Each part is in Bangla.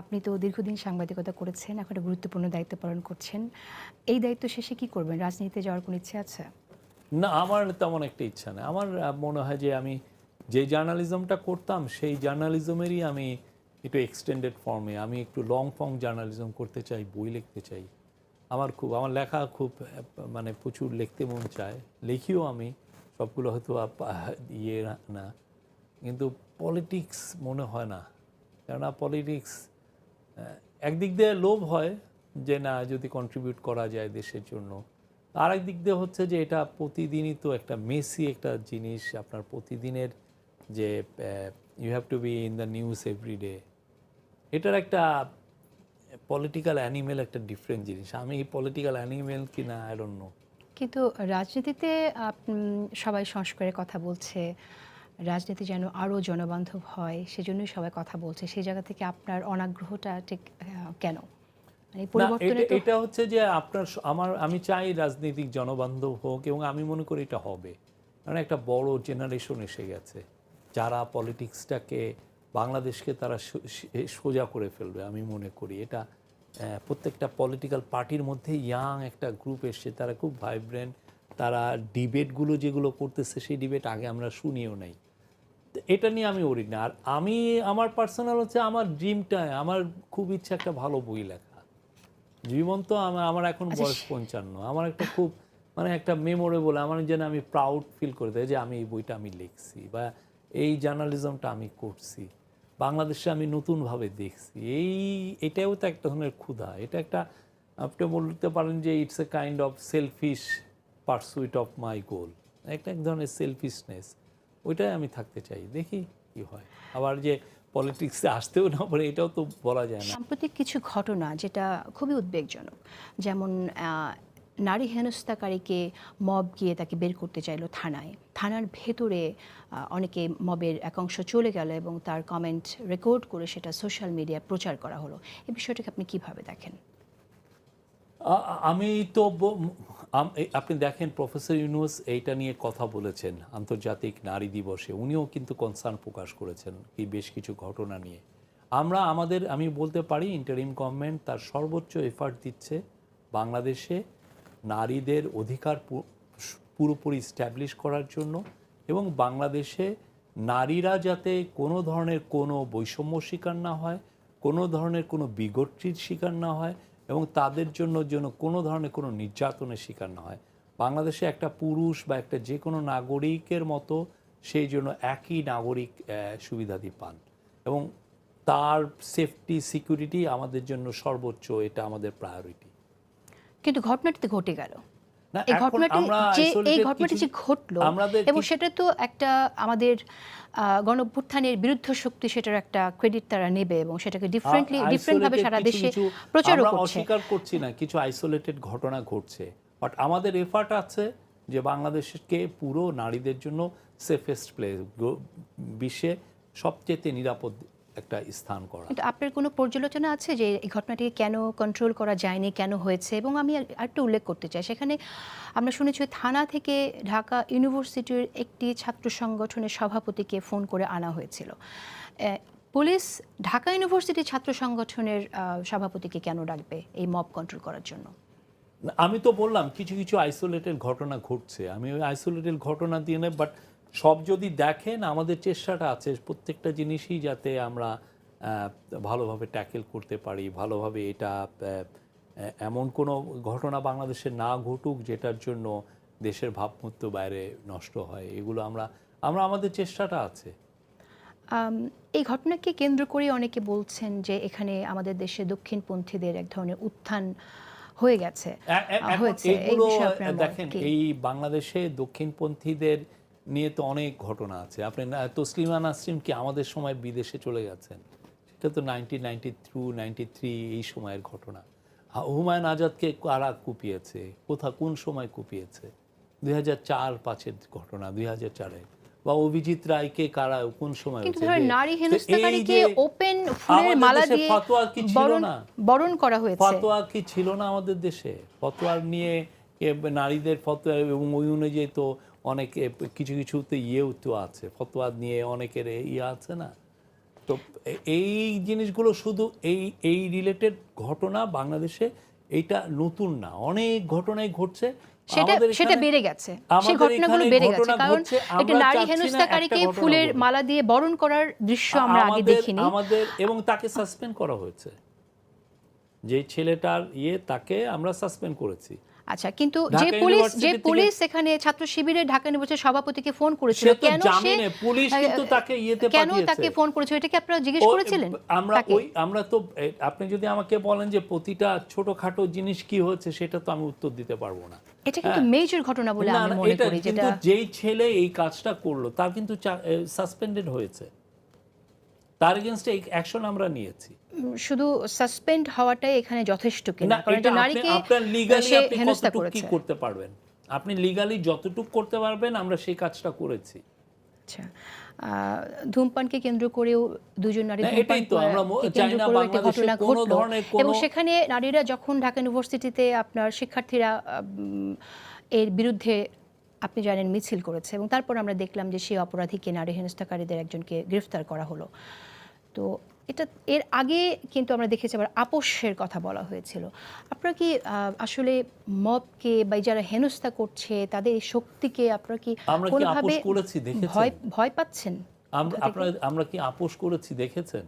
আপনি তো দীর্ঘদিন সাংবাদিকতা করেছেন, এখন গুরুত্বপূর্ণ দায়িত্ব পালন করছেন। এই দায়িত্ব শেষে কি করবেন? রাজনীতিতে যাওয়ার কোনো ইচ্ছে আছে? না, আমার তেমন একটা ইচ্ছা নেই। আমার মনে হয় যে আমি যে জার্নালিজমটা করতাম, সেই জার্নালিজমেরই আমি একটু এক্সটেন্ডেড ফর্মে আমি একটু লং ফর্ম জার্নালিজম করতে চাই, বই লিখতে চাই। আমার খুব, আমার লেখা খুব মানে প্রচুর লিখতে মন চায়। লিখিও আমি, সবগুলো হয়তো ইয়ে না। কিন্তু পলিটিক্স মনে হয় না। কেননা পলিটিক্স একদিক দিয়ে লোভ হয় যে না, যদি কন্ট্রিবিউট করা যায় দেশের জন্য। আর দিক দিয়ে হচ্ছে যে এটা প্রতিদিনই তো একটা মেসি একটা জিনিস, আপনার প্রতিদিনের যে you have to be in the news everyday এটার একটা পলিটিক্যাল অ্যানিমেল একটা ডিফারেন্ট জিনিস। আমি এই পলিটিক্যাল অ্যানিমেল কি না আই ডোন্ট নো কিন্তু রাজনীতিতে সবাই সংস্কারের কথা বলছে। রাজনীতি যেন আরও জনবান্ধব হয় সেজন্যই সবাই কথা বলছে। সেই জায়গা থেকে আপনার অনাগ্রহটা ঠিক কেন? মানে এটা- হচ্ছে যে আপনার আমার আমি চাই রাজনৈতিক জনবান্ধব হোক এবং আমি মনে করি এটা হবে। কারণ একটা বড় জেনারেশন এসে গেছে যারা পলিটিক্সটাকে বাংলাদেশকে তারা সোজা করে ফেলবে আমি মনে করি। এটা প্রত্যেকটা পলিটিক্যাল পার্টির মধ্যে ইয়াং একটা গ্রুপ এসছে তারা খুব ভাইব্রেন্ট তারা ডিবেটগুলো যেগুলো করতেছে সেই ডিবেট আগে আমরা শুনিও নাই। এটা নিয়ে আমি ওরি না আর আমি আমার পার্সোনাল হচ্ছে আমার ড্রিমটা আমার খুব ইচ্ছা একটা ভালো বই লেখা। জীবন্ত আমার আমার এখন আচ্ছা, বয়স পঞ্চান্ন। আমার একটা খুব মানে একটা মেমোরেবল আমার যেন আমি প্রাউড ফিল করে দেয় যে আমি এই বইটা আমি লিখছি বা এই জার্নালিজমটা আমি করছি। বাংলাদেশে আমি নতুনভাবে দেখছি। এই এটাও তো এক ধরনের ক্ষুধা। এটা একটা আপনি বলতে পারেন যে it's a kind of selfish pursuit of my goal একটা এক ধরনের সেলফিশনেস ওইটাই আমি থাকতে চাই, দেখি কি হয়। আবার যে পলিটিক্সে আসতেও না পারে, এটাও তো বলা যায় না। সাম্প্রতিক কিছু ঘটনা যেটা খুবই উদ্বেগজনক, যেমন নারী হেনস্থাকারীকে মব গিয়ে তাকে বের করতে চাইলো থানায়। থানার ভেতরে অনেকে মবের একাংশ চলে গেল এবং তার কমেন্ট রেকর্ড করে সেটা সোশ্যাল মিডিয়ায় প্রচার করা হলো। এই বিষয়টাকে আপনি কীভাবে দেখেন? আমি তো আপনি দেখেন প্রফেসর ইউনুস এইটা নিয়ে কথা বলেছেন, আন্তর্জাতিক নারী দিবসে। উনিও কিন্তু কনসার্ন প্রকাশ করেছেন কি বেশ কিছু ঘটনা নিয়ে। আমরা আমাদের, আমি বলতে পারি ইন্টারিম গভর্নমেন্ট তার সর্বোচ্চ এফার্ট দিচ্ছে বাংলাদেশে নারীদের অধিকার পুরোপুরি স্ট্যাবলিশ করার জন্য এবং বাংলাদেশে নারীরা যাতে কোনো ধরনের কোনো বৈষম্য শিকার না হয়, কোনো ধরনের কোনো বিগট্রির শিকার না হয় এবং তাদের জন্য যেন কোনো ধরনের কোনো নির্যাতনের শিকার না হয়। বাংলাদেশে একটা পুরুষ বা একটা যে কোনো নাগরিকের মতো সেই জন্য একই নাগরিক সুবিধা সুবিধাদি পান। এবং তার সেফটি সিকিউরিটি আমাদের জন্য সর্বোচ্চ, এটা আমাদের প্রায়োরিটি কিন্তু ঘটনাটিতে ঘটে গেল। এই ঘটনাটি যে এই ঘটনাটি যে ঘটলো এবং সেটা তো একটা আমাদের গণ বিরুদ্ধ শক্তি সেটার একটা ক্রেডিট তারা নেবে এবং সেটাকে ডিফারেন্টলি ডিফারেন্ট ভাবে সারা দেশে প্রচারও আমরা অস্বীকার করছি না কিছু আইসোলেটেড ঘটনা ঘটছে। বাট আমাদের এফার্ট আছে যে বাংলাদেশকে পুরো নারীদের জন্য সেফেস্ট প্লেস বিশ্বে সবচেয়ে নিরাপদ একটা স্থান করা। কিন্তু আপনার কোনো পর্যালোচনা আছে যে এই ঘটনাটিকে কেন কন্ট্রোল করা যায়নি কেন হয়েছে? এবং আমি আর- আরেকটু উল্লেখ করতে চাই। সেখানে আমরা শুনেছি থানা থেকে ঢাকা ইউনিভার্সিটির একটি ছাত্র সংগঠনের সভাপতিকে ফোন করে আনা হয়েছিল। পুলিশ ঢাকা ইউনিভার্সিটির ছাত্র সংগঠনের সভাপতিকে কেন ডাকবে এই মব কন্ট্রোল করার জন্য? আমি তো বললাম কিছু কিছু আইসোলেটেড ঘটনা ঘটছে। আমি ওই আইসোলেটেড ঘটনা দিয়ে নেই বাট সব যদি দেখেন আমাদের চেষ্টাটা আছে প্রত্যেকটা জিনিসই যাতে আমরা ভালোভাবে ট্যাকেল করতে পারি ভালোভাবে এটা এমন কোনো ঘটনা বাংলাদেশে না ঘটুক যেটার জন্য দেশের ভাবমূর্ত বাইরে নষ্ট হয়। এগুলো আমরা আমরা আমাদের চেষ্টাটা আছে। এই ঘটনাকে কেন্দ্র করে অনেকে বলছেন যে এখানে আমাদের দেশে দক্ষিণপন্থীদের এক ধরনের উত্থান হয়ে গেছে। হয়েছে। দেখেন এই বাংলাদেশে দক্ষিণপন্থীদের নিয়ে তো অনেক ঘটনা আছে। আপনি তসলিমা নাসরিন কি আমাদের সময় বিদেশে চলে গেছেন? সেটা তো nineteen ninety two ninety three এই সময়ের ঘটনা। হুমায়ুন আজাদকে কারা কুপিয়েছে? কোথা কোন সময় কুপিয়েছে? দুই হাজার চার পাঁচের ঘটনা দুই হাজার চারে। বা অভিজিৎ রায়কে কারা কোন সময় কিন্তু ধরেন নারী হেনস্থাকারীকে ওপেন ফুলের মালা দিয়ে ফতোয়া কি ছিল বরণ না? বরণ করা হয়েছে। ফতোয়া কি ছিল না আমাদের দেশে? ফতোয়ার নিয়ে নারীদের ফতোয়া এবং ওই অনুযায়ী তো অনেক কিছু কিছু তো ইয়েও তো আছে ফতোয়া নিয়ে অনেকের ইয়ে আছে না? তো এই জিনিসগুলো শুধু এই এই রিলেটেড ঘটনা বাংলাদেশে এইটা নতুন না। অনেক ঘটনাই ঘটছে। সেটা সেটা বেড়ে গেছে। সেই ঘটনাগুলো বেড়ে গেছে। কারণ একটা নারী হেনস্থাকারীকে ফুলের মালা দিয়ে বরণ করার দৃশ্য আমরা আগে দেখিনি। আমাদের এবং তাকে সাসপেন্ড করা হয়েছে। যে ছেলেটার ইয়ে তাকে আমরা সাসপেন্ড করেছি। আচ্ছা কিন্তু যে পুলিশ যে পুলিশ এখানে ছাত্র শিবিরে ঢাকা ইউনিভার্সিটির সভাপতিকে ফোন করেছিল কেন সে পুলিশ কিন্তু তাকে ইয়েতে কেন তাকে ফোন করেছিল এটা কি আপনারা জিজ্ঞেস করেছিলেন আমরা ওই আমরা তো আপনি যদি আমাকে বলেন যে প্রতিটা ছোটখাটো জিনিস কি হচ্ছে সেটা তো আমি উত্তর দিতে পারব না। এটা কিন্তু মেজর ঘটনা বলে হ্যাঁ। আমি মনে করি যেটা যেই ছেলে এই কাজটা করল তার কিন্তু সাসপেন্ডেড হয়েছে। তার এগেনস্টে অ্যাকশন আমরা নিয়েছি। শুধু সাসপেন্ড হওয়াটাই এখানে যথেষ্ট কিনা আপনার লিগালি আপনি কতটুকু কি করতে পারবেন? আপনি লিগালি যতটুকু করতে পারবেন আমরা সেই কাজটা করেছি। আচ্ছা ধূমপানকে কেন্দ্র করেও দুজন নারী এটাই তো, আমরা চাই না বাংলাদেশে কোনো ধরনের কোনো- এবং সেখানে নারীরা যখন ঢাকা ইউনিভার্সিটিতে আপনার শিক্ষার্থীরা এর বিরুদ্ধে আপনি জানেন মিছিল করেছে এবং তারপর আমরা দেখলাম যে সেই অপরাধীকে নারী হেনস্থাকারীদের একজনকে গ্রেফতার করা হলো। তো এটা এর আগে কিন্তু আমরা দেখেছি আবার আপোষের কথা বলা হয়েছিল। আপনারা কি আহ, আসলে মবকে বা যারা হেনস্থা করছে তাদের এই শক্তিকে আপনারা কি কোনোভাবে? ভয় ভয় পাচ্ছেন? আমরা আমরা কি আপোষ করেছি দেখেছেন?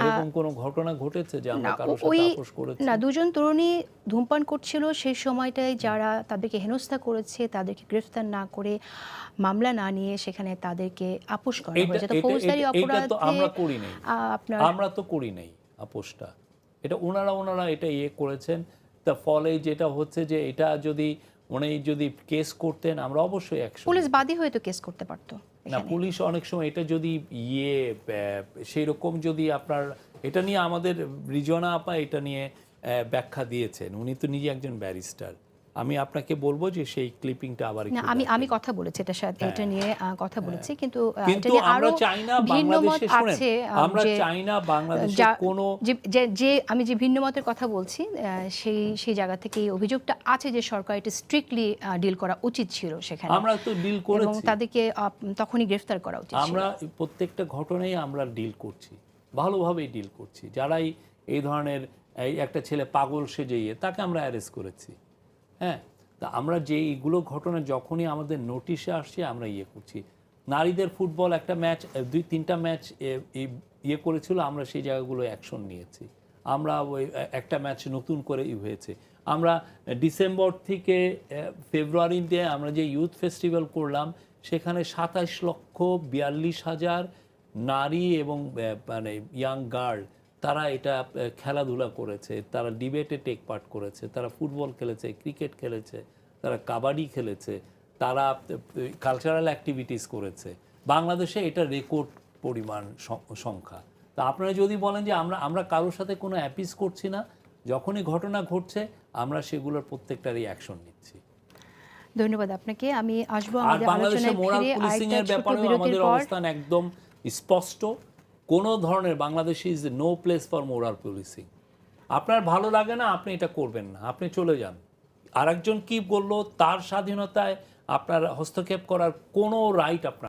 এরকম কোনো ঘটনা ঘটেছে যে আমরা কারোর সাথে আপোষ করেছি? না দুজন তরুণী ধূমপান করছিল সেই সময়টায় যারা তাদেরকে হেনস্থা করেছে তাদেরকে গ্রেফতার না করে মামলা না নিয়ে সেখানে তাদেরকে আপোষ করা হয়েছে। তো ফৌজদারি তো আমরা করি নাই। আমরা তো করি নাই আপোষটা। এটা ওনারা ওনারা এটা ইয়ে করেছেন। তা ফলে যেটা হচ্ছে যে এটা যদি উনি যদি কেস করতেন আমরা অবশ্যই পুলিশ বাদী হয়ে তো কেস করতে পারতো। না, পুলিশ অনেক সময় এটা যদি ইয়ে সেই রকম যদি আপনার, এটা নিয়ে আমাদের, রিজনা আপা এটা নিয়ে ব্যাখ্যা দিয়েছেন। উনি তো নিজে একজন ব্যারিস্টার। আমি আপনাকে বলব যে সেই ক্লিপিংটা আবার আমি আমি কথা বলেছি এটা সাথে এটা নিয়ে কথা বলেছি কিন্তু এটা নিয়ে আমরা আরও ভিন্ন মত বাংলাদেশে শুনেন আছে আমরা যে চাই না বাংলাদেশে কোনো যে- যে- আমি যে ভিন্ন মতের কথা বলছি সেই সেই জায়গা থেকে এই অভিযোগটা আছে যে সরকার এটা স্ট্রিক্টলি ডিল করা উচিত ছিল সেখানে। আমরা তো ডিল করেছি। এবং তাদেরকে তখনই গ্রেফতার করা উচিত ছিল। আমরা প্রত্যেকটা ঘটনায় আমরা ডিল করছি ভালোভাবেই ডিল করছি। যারাই এই ধরনের এই একটা ছেলে পাগল সেজে ইয়ে তাকে আমরা অ্যারেস্ট করেছি। হ্যাঁ তা আমরা যে এইগুলো ঘটনা যখনই আমাদের নোটিশে আসছে, আমরা ইয়ে করছি। নারীদের ফুটবল একটা ম্যাচ দুই, তিনটা ম্যাচ ইয়ে করেছিল, আমরা সেই জায়গাগুলো অ্যাকশন নিয়েছি। আমরা ওই একটা ম্যাচ নতুন করে হয়েছে। আমরা ডিসেম্বর থেকে ফেব্রুয়ারিতে আমরা যে ইউথ ফেস্টিভ্যাল করলাম, সেখানে সাতাশ লক্ষ বিয়াল্লিশ হাজার নারী এবং মানে ইয়াং গার্ল তারা এটা খেলাধুলা করেছে তারা ডিবেটে টেক পার্ট করেছে তারা ফুটবল খেলেছে ক্রিকেট খেলেছে তারা কাবাডি খেলেছে তারা কালচারাল অ্যাক্টিভিটিস করেছে। বাংলাদেশে এটা রেকর্ড পরিমাণ সংখ্যা। তা আপনারা যদি বলেন যে আমরা আমরা কারোর সাথে কোনো অ্যাপিস করছি না যখনই ঘটনা ঘটছে আমরা সেগুলোর প্রত্যেকটারই অ্যাকশন নিচ্ছি। ধন্যবাদ আপনাকে। আমি আসব আর আমাদের বাংলাদেশে আলোচনায় মোরাল ফিরে পুলিশিং আরেকটা এর ছোট বিরতির আমাদের পর। অবস্থান একদম স্পষ্ট। কোনো ধরনের বাংলাদেশে is no place for moral policing আপনার ভালো লাগে না, আপনি এটা করবেন না, আপনি চলে যান। আরেকজন কি বলল, তার স্বাধীনতায় আপনার হস্তক্ষেপ করার কোনো রাইট আপনার